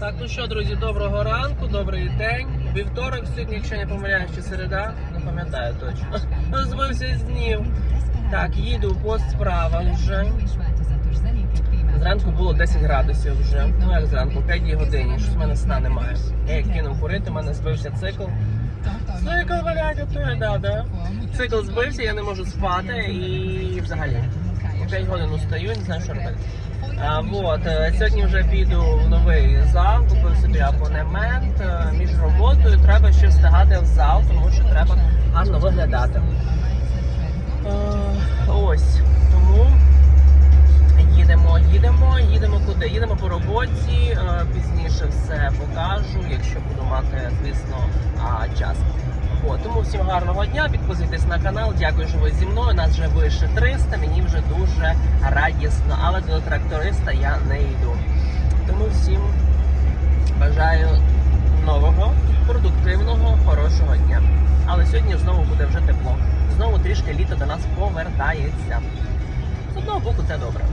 Так, ну що, друзі, доброго ранку, добрий день. Вівторок сьогодні, якщо не помиляюсь, чи середа, не пам'ятаю точно. Збився з днів. Так, їду по справам вже. Зранку було 10 градусів вже. Ну як зранку, 5 годині. Щось в мене сна немає. Я як кинув курити, в мене збився цикл. Цикл, блядь, ото да, да. Цикл збився, я не можу спати і взагалі. 5 годин устаю, не знаю, що робити. А, вот, е, сьогодні вже піду в новий зал, купив собі абонемент. Е, Між роботою треба ще встигати в зал, тому що треба гарно виглядати. Е, Ось тому їдемо, їдемо, їдемо куди? Їдемо по роботі. Пізніше все покажу, якщо буду мати, звісно, час. От, тому всім гарного дня, підписуйтесь на канал. Дякую, що ви зі мною. Нас вже вище 300, мені вже дуже радісно, але до тракториста я не йду. Тому всім бажаю нового, продуктивного, хорошого дня. Але сьогодні знову буде вже тепло. Знову трішки літо до нас повертається. З одного боку, це добре.